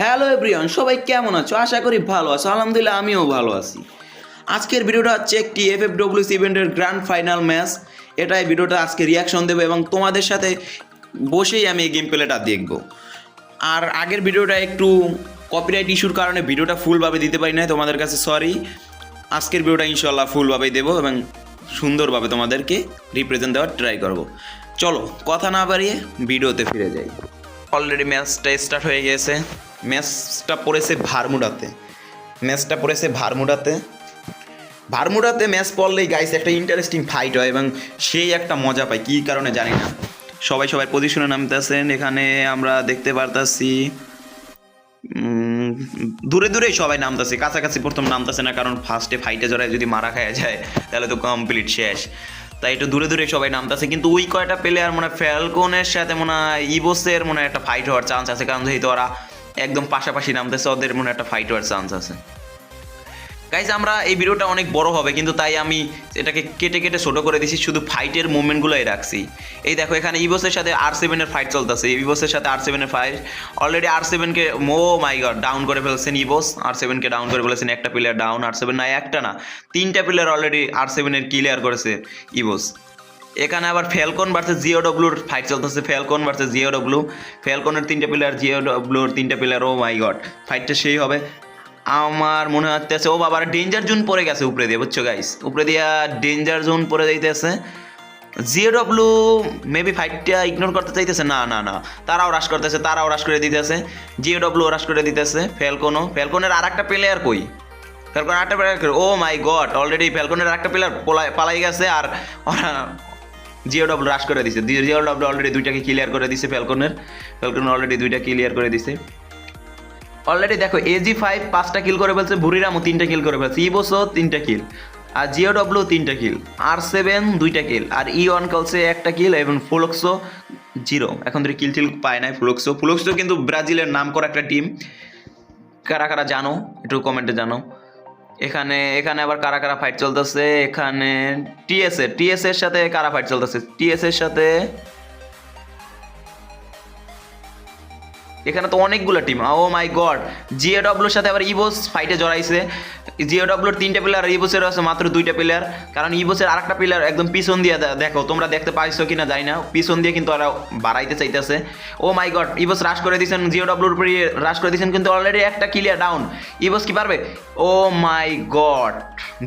Hello everyone, সবাই কেমন আছো? আশা করি ভালো আছো। আলহামদুলিল্লাহ, আমিও ভালো আছি। আজকের ভিডিওটা হচ্ছে একটি এফ এফ ডব্লিউসি ইভেন্টের গ্র্যান্ড ফাইনাল ম্যাচ এটাই ভিডিওটা আজকে রিয়াকশন দেবো এবং তোমাদের সাথে বসেই আমি এই গেম প্লেটা দেখব। আর আগের ভিডিওটা একটু কপিরাইট ইস্যুর কারণে ভিডিওটা ফুলভাবে দিতে পারি না তোমাদের কাছে সরি আজকের ভিডিওটা ইনশাল্লাহ ফুলভাবেই দেবো এবং সুন্দরভাবে তোমাদেরকে রিপ্রেজেন্ট দেওয়ার ট্রাই করব। চলো, কথা না বাড়িয়ে ভিডিওতে ফিরে যাই। অলরেডি ম্যাচটা স্টার্ট হয়ে গেছে। ম্যাচটা পড়েছে ভারমুডাতে। ম্যাচটা পড়েছে ভারমুডাতে। ভারমুডাতে ম্যাচ পড়লেই গাইস একটা ইন্টারেস্টিং ফাইট হয় এবং সেই একটা মজা পায় কী কারণে জানি না। সবাই সবাই পজিশনে নামতেছেন, এখানে আমরা দেখতে পারতাছি দূরে দূরেই সবাই নামতেছে, কাছাকাছি প্রথম নামতেছে না, কারণ ফার্স্টে ফাইটে জড়ায় যদি মারা খাওয়া যায়, তাহলে তো কমপ্লিট শেষ। তাই একটু দূরে দূরে সবাই নামতেছে, কিন্তু ওই কয়টা প্লেয়ার মনে হয় ফ্যালকনের সাথে মনে হয় ইবোসের মনে হয় একটা ফাইট হওয়ার চান্স আছে, কারণ যেহেতু ওরা একদম পাশাপাশি নামতেছে, ওদের মনে একটা ফাইট হওয়ার চান্স আছে। গাইজ আমরা এই ভিডিওটা অনেক বড় হবে, কিন্তু তাই আমি এটাকে কেটে কেটে ছোট করে দিছি, শুধু ফাইটের মুভমেন্টগুলোই রাখছি। এই দেখো, এখানে ইবোসের সাথে আর সেভেনের ফাইট চলতেছে। ইবোসের সাথে আর সেভেনের ফাইট অলরেডি আর সেভেনকে মো মাই গড ডাউন করে ফেলছেন ইবোস আর সেভেনকে ডাউন করে ফেলেছেন একটা প্লেয়ার ডাউন আর সেভেন না, একটা না, তিনটা প্লেয়ার অলরেডি আর সেভেনের ক্লিয়ার করেছে ইবোস এখানে আবার ফ্যালকন ভার্সেস জিও ডব্লুর ফাইট চলতেছে। ফ্যালকন ভার্সেস ডব্লু ফ্যালকনের তিনটা প্লেয়ার জিও ডব্লুর তিনটা প্লেয়ার ও মাই গড ফাইটটা সেই হবে। আমার মনে হচ্ছে ও বাবার ডেঞ্জার জোন পড়ে গেছে উপরে দিয়ে, বুঝছ গাইস উপরে দিয়া ডেঞ্জার জোন পড়ে যাইতেছে। জিও ডব্লু মেবি ফাইটটা ইগনোর করতে চাইতেছে, না না না। তারাও রাশ করতেছে, তারাও রাশ করে দিতেছে। জিও ডব্লু রাশ করে দিতেছে ফ্যালকনও ফ্যালকনের আর একটা প্লেয়ার কই? ফ্যালকন আরেকটা player oh my god already ফ্যালকনের আরেকটা প্লেয়ার পালাই গেছে আর জিও ডব্লু রাশ করে দিছে। জিও ডব্লু অলরেডি দুইটাকে ক্লিয়ার করে দিছে ফ্যালকনের ফ্যালকন অলরেডি দুইটা ক্লিয়ার করে দিছে। অলরেডি দেখো এজি ফাইভ পাঁচটা কিল করে ফেলছে ভুরিরামও তিনটা কিল করে ফেলছে ইবোসও তিনটা কিল আর জিও ডব্লু তিনটা কিল আর সেভেন দুইটা কিল আর ই ওয়ান কলসে একটা কিল এবং ফ্লোক্সো জিরো এখন ধরে কিল টিল পায় নাই ফ্লোক্সো ফ্লোক্সো কিন্তু ব্রাজিলের নাম করা একটা টিম কারা কারা জানো, একটু কমেন্টে জানো। এখানে এখানে আবার কারা কারা ফাইট চলতেছে? এখানে টিএস এর টিএস এর সাথে কারা ফাইট চলতেছে? টিএস এর সাথে এখানে তো অনেকগুলো টিম ও মাই গড জিএডব্লিউর সাথে আবার ইবোস ফাইটে জড়াইছে। জিএডব্লিউর তিনটা প্লেয়ার আর ইবোসের আছে মাত্র দুইটা প্লেয়ার কারণ ইবোসের আরেকটা প্লেয়ার একদম পিছন দিয়ে দেখো, তোমরা দেখতে পাইছো কিনা যাই না। পিছন দিয়ে কিন্তু ওরা বাড়াইতে চাইতেছে। ও মাই গড ইবোস রাশ করে দিয়েছেন। জিওডব্লিউর উপরে রাশ করে দিয়েছেন কিন্তু অলরেডি একটা ক্লিয়ার ডাউন ইবোস কি পারবে? ও মাই গড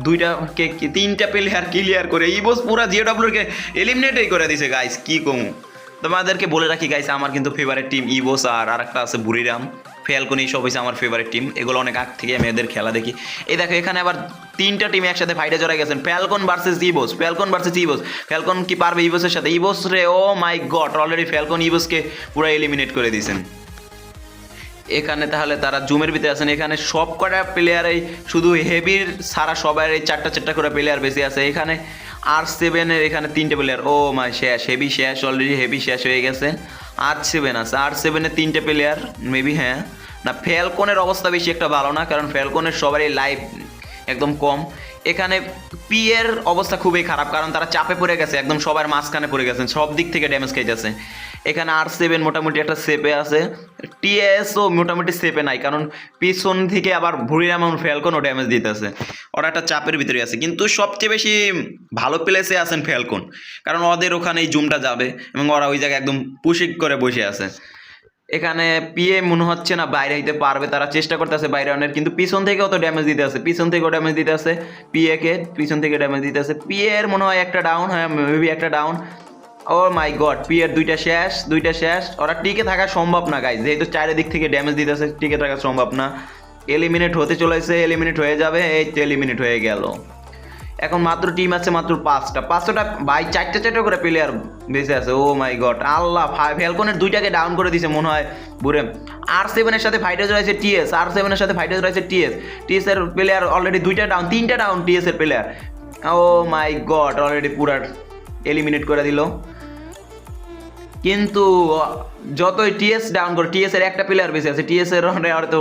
দুইটা কে তিনটা প্লেয়ার ক্লিয়ার করে ইবোস পুরা জিওডব্লিউরকে এলিমিনেটই করে দিছে। গাইস কি কমু? তোমাদেরকে বলে রাখি গাইস আমার কিন্তু ফেভারিট টিম ইবোস আর আরেকটা আছে বুড়িরাম। ফেলকন এই সব হয়েছে আমার ফেভারিট টিম এগুলো অনেক আগ থেকে আমি এদের খেলা দেখি। এই দেখো, এখানে আবার তিনটা টিম একসাথে ফাইটে জড়াই গেছেন। Falcon versus ইবোস Falcon versus ইবোস Falcon কি পারবে ইবোসের সাথে? ইবোস রে oh my god already Falcon ইবোসকে পুরো এলিমিনেট করে দিয়েছেন। এখানে তাহলে তারা জুমের ভিতরে আছেন। এখানে সব কটা প্লেয়ারই শুধু হেভির সারা সবার এই চারটা চারটা করে প্লেয়ার বেশি আছে। এখানে আর সেভেনের এখানে তিনটে প্লেয়ার ও মাই, শেষ। হেভি শেষ অলরেডি হেভি শেষ হয়ে গেছে। আর সেভেন আছে। আর সেভেনের তিনটে প্লেয়ার মেবি হ্যাঁ। না ফ্যালকনের অবস্থা বেশি একটা ভালো না, কারণ ফ্যালকনের সবারই লাইফ একদম কম। এখানে পি এর অবস্থা খুবই খারাপ, কারণ তারা চাপে পড়ে গেছে, একদম সবার মাঝখানে পড়ে গেছেন সব দিক থেকে ড্যামেজ খেয়ে যাচ্ছে। এখানে আর সেভেন মোটামুটি একটা সেপে আছে টিএসও মোটামুটি সেপে নাই, কারণ পিছন থেকে আবার ভুড়িরাম এবং ফ্যালকনও ড্যামেজ দিতেছে। ওরা একটা চাপের ভিতরে আছে, কিন্তু সবচেয়ে বেশি ভালো প্লেসে আছেন ফ্যালকন কারণ ওদের ওখানে এই জুমটা যাবে, এবং ওরা ওই জায়গায় একদম পুশিক করে বসে আছে। এখানে পিএ মনে হচ্ছে না বাইরে হইতে পারবে, তারা চেষ্টা করতেছে বাইরে আনার, কিন্তু পিছন থেকেও তো ড্যামেজ দিতে আছে, পিছন থেকেও ড্যামেজ দিতে আছে পিএ কে, পিছন থেকে ড্যামেজ দিতে আছে। পিএ এর মনে হয় একটা ডাউন হ্যাঁ মেবি একটা down oh my god P এর দুইটা শেষ দুইটা শেষ। ওরা টিকে থাকা সম্ভব না গাইজ যেহেতু চারিদিক থেকে ড্যামেজ দিতেছে টিকে থাকা সম্ভব না। এলিমিনেট হতে চলেছে এলিমিনেট হয়ে যাবে, এই এলিমিনেট হয়ে গেল। এখন মাত্র টিম আছে মাত্র পাঁচটা। পাঁচটা ভাই, চারটা চারটা করে প্লেয়ার বেঁচে আছে ও মাই গড আল্লাহ ফ্যালকনের দুইটাকে ডাউন করে দিছে, মনে হয়, বুড়ে। আর সেভেনের সাথে ফাইটার রয়েছে টিএস আর সেভেনের সাথে ফাইটার রয়েছে টিএস টিএস এর প্লেয়ার অলরেডি দুইটা ডাউন তিনটা ডাউন টিএস এর player oh my god already পুরা এলিমিনেট করে দিল। কিন্তু যতই টিএস ডাউন করে টিএস এর একটা প্লেয়ার বেশি আছে টিএস এর রাউন্ডে আর তো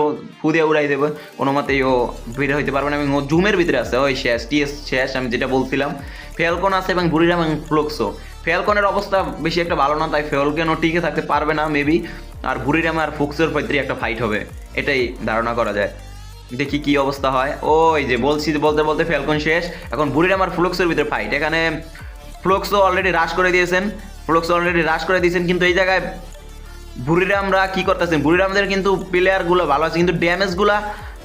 উড়াই দেবে। কোনো মতেই ও বের হইতে পারবে না এবং ও জুমের ভিতরে আছে। ওই শেষ টিএস শেষ, আমি যেটা বলছিলাম। ফেলকন আছে এবং বুড়িরাম এবং ফ্লুক্সো ফেলকনের অবস্থা বেশি একটা ভালো না, তাই ফেলকনও টিকে থাকতে পারবে না মেবি আর বুড়িরাম আর ফুক্সের ভিতরে একটা ফাইট হবে, এটাই ধারণা করা যায়। দেখি কি অবস্থা হয়। ওই যে বলছি বলতে বলতে ফেলকন শেষ, এখন বুড়িরাম আর ফ্লুক্সের ভিতরে ফাইট এখানে ফ্লুক্সও অলরেডি রাশ করে দিয়েছেন। ফ্লুক্স অলরেডি রাশ করে দিয়েছেন, কিন্তু এই জায়গায় বুড়িরামরা কি করতেছেন বুড়িরামদের কিন্তু প্লেয়ারগুলো ভালো আছে, কিন্তু ড্যামেজগুলা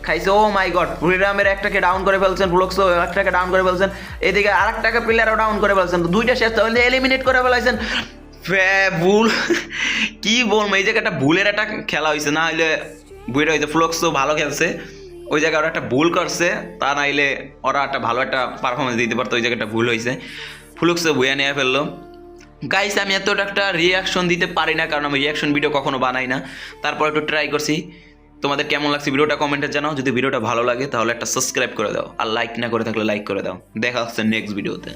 খাইছে ও মাই গড বুড়িরামের একটাকে ডাউন করে ফেলছেন ফ্লুক্সও একটাকে ডাউন করে ফেলছেন, এদিকে আরেকটাকে প্লেয়ারও ডাউন করে ফেলছেন তো দুইটা শেষ, তাহলে এলিমিনেট করে ফেলাইছেন। ভুল কি বলব, এই জায়গায় একটা ভুলের একটা খেলা হয়েছে না হইলে বুড়িটা হয়েছে ফ্লুক্সও ভালো খেলছে, ওই জায়গায় ওরা একটা ভুল করছে, তা নাইলে ওরা একটা ভালো একটা পারফরমেন্স দিতে পারতো, ওই জায়গায় একটা ভুল হয়েছে ফ্লুক্সও বুয়া নিয়ে ফেলল। গাইস আমি এতটা একটা রিয়াকশন দিতে পারি না, কারণ আমি রিয়াকশন ভিডিও কখনো বানাই না। তারপর একটু ট্রাই করছি। তোমাদের কেমন লাগছে ভিডিওটা কমেন্টে জানাও। যদি ভিডিওটা ভালো লাগে, তাহলে একটা সাবস্ক্রাইব করে দাও। আর লাইক না করে থাকলে লাইক করে দাও। দেখা হচ্ছে নেক্সট ভিডিওতে